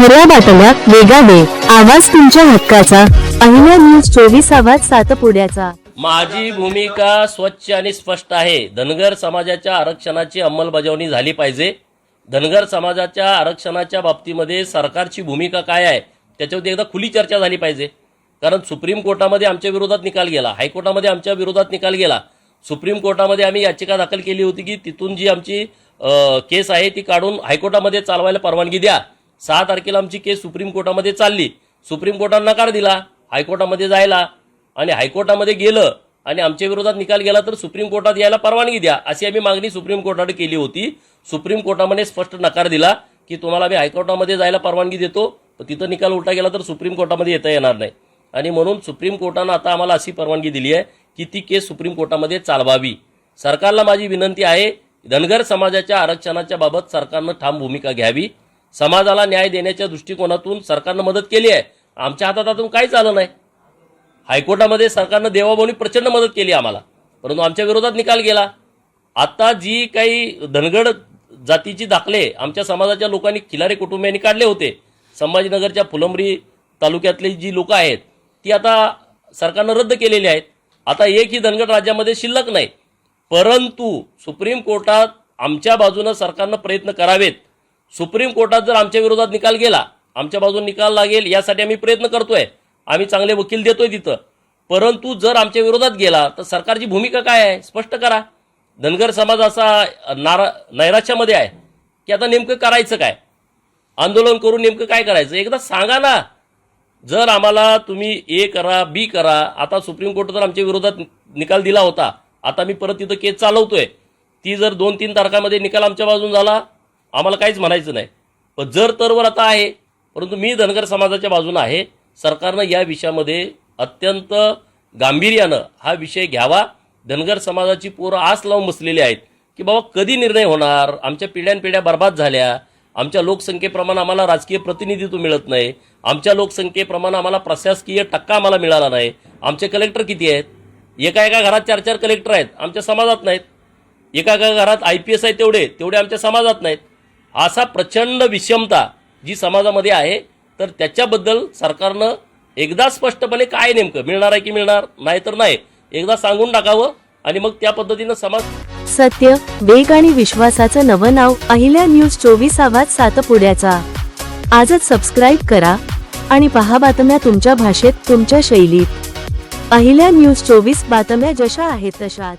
खऱ्या बातम्या वेगाने आवाज तुमच्या हक्काचा. पहिला न्यूज चोवीस आवाज सातपुड्याचा माझी भूमिका स्वच्छ आणि स्पष्ट आहे. धनगर समाजाच्या आरक्षणाची अंमलबजावणी झाली पाहिजे. धनगर समाजाच्या आरक्षणाच्या बाबतीमध्ये सरकारची भूमिका काय आहे त्याच्यावरती एकदा खुली चर्चा झाली पाहिजे. कारण सुप्रीम कोर्टामध्ये आमच्या विरोधात निकाल गेला हायकोर्टामध्ये आमच्या विरोधात निकाल गेला. सुप्रीम कोर्टामध्ये आम्ही याचिका दाखल केली होती की तिथून जी आमची केस आहे ती काढून हायकोर्टामध्ये चालवायला परवानगी द्या. सहा तारखेला आमची केस सुप्रीम कोर्टामध्ये चालली. सुप्रीम कोर्टाने नकार दिला हायकोर्टामध्ये जायला. आणि हायकोर्टामध्ये गेलं आणि आमच्या विरोधात निकाल गेला तर सुप्रीम कोर्टात यायला परवानगी द्या अशी आम्ही मागणी सुप्रीम कोर्टाने केली होती. सुप्रीम कोर्टामध्ये स्पष्ट नकार दिला की तुम्हाला आम्ही हायकोर्टामध्ये जायला परवानगी देतो पण तिथं निकाल उलटा गेला तर सुप्रीम कोर्टामध्ये येता येणार नाही. आणि म्हणून सुप्रीम कोर्टानं आता आम्हाला अशी परवानगी दिली आहे की ती केस सुप्रीम कोर्टामध्ये चालवावी. सरकारला माझी विनंती आहे धनगर समाजाच्या आरक्षणाच्या बाबत सरकारनं ठाम भूमिका घ्यावी. समाजाला न्याय देण्याच्या दृष्टिकोनातून सरकारनं मदत केली आहे. आमच्या हातात अजून काहीच आलं नाही. हायकोर्टामध्ये सरकारनं देवाभाऊनी प्रचंड मदत केली आम्हाला. परंतु आमच्या विरोधात निकाल गेला. आता जी काही धनगड जातीची दाखले आमच्या समाजाच्या लोकांनी खिलारे कुटुंबियांनी काढले होते. संभाजीनगरच्या फुलंबरी तालुक्यातली जी लोकं आहेत ती आता सरकारनं रद्द केलेली आहेत. आता एकही धनगड राज्यामध्ये शिल्लक नाही. परंतु सुप्रीम कोर्टात आमच्या बाजूनं सरकारनं प्रयत्न करावेत. सुप्रीम कोर्टात जर आमच्या विरोधात निकाल गेला आमच्या बाजून निकाल लागेल यासाठी आम्ही प्रयत्न करतोय. आम्ही चांगले वकील देतोय तिथं. परंतु जर आमच्या विरोधात गेला तर सरकारची भूमिका काय आहे? स्पष्ट करा. धनगर समाज असा नारा नैराश्यामध्ये आहे. की आता नेमकं करायचं काय? आंदोलन करून नेमकं काय करायचं? एकदा सांगा ना. जर आम्हाला तुम्ही ए करा बी करा आता सुप्रीम कोर्ट जर आमच्या विरोधात निकाल दिला होता आता मी परत तिथं केस चालवतोय. ती जर दोन तीन तारखामध्ये निकाल आमच्या बाजून झाला आम्हाला काहीच म्हणायचं नाही. पण जर तरवर आता आहे परंतु मी धनगर समाजाच्या बाजूनं आहे सरकारनं या विषयामध्ये अत्यंत गांभीर्यानं हा विषय घ्यावा. धनगर समाजाची पोरं आस लावून बसलेली आहेत की बाबा कधी निर्णय होणार? आमच्या पिढ्यानपिढ्या बर्बाद झाल्या. आमच्या लोकसंख्येप्रमाणे आम्हाला राजकीय प्रतिनिधित्व मिळत नाही. आमच्या लोकसंख्येप्रमाणे आम्हाला प्रशासकीय टक्का आम्हाला मिळाला नाही. आमचे कलेक्टर किती आहेत? एका एका घरात चार चार कलेक्टर आहेत आमच्या समाजात नाहीत. एका एका घरात आय पी एस आहे तेवढे तेवढे आमच्या समाजात नाहीत. असा प्रचंड विषमता जी समाजामध्ये आहे तर त्याच्याबद्दल सरकारनं एकदा स्पष्टपणे काय नेमकं मिळणार आहे की मिळणार नाही तर नाही एकदा सांगून टाकावं आणि मग त्या पद्धतीनं समाज सत्य वेग आणि विश्वासाचं नवं नाव अहिल्या न्यूज चोवीस आवाज सात पुढ्याचा आजच सबस्क्राईब करा आणि पहा बातम्या तुमच्या भाषेत तुमच्या शैलीत. अहिल्या न्यूज चोवीस बातम्या जशा आहेत तशाच.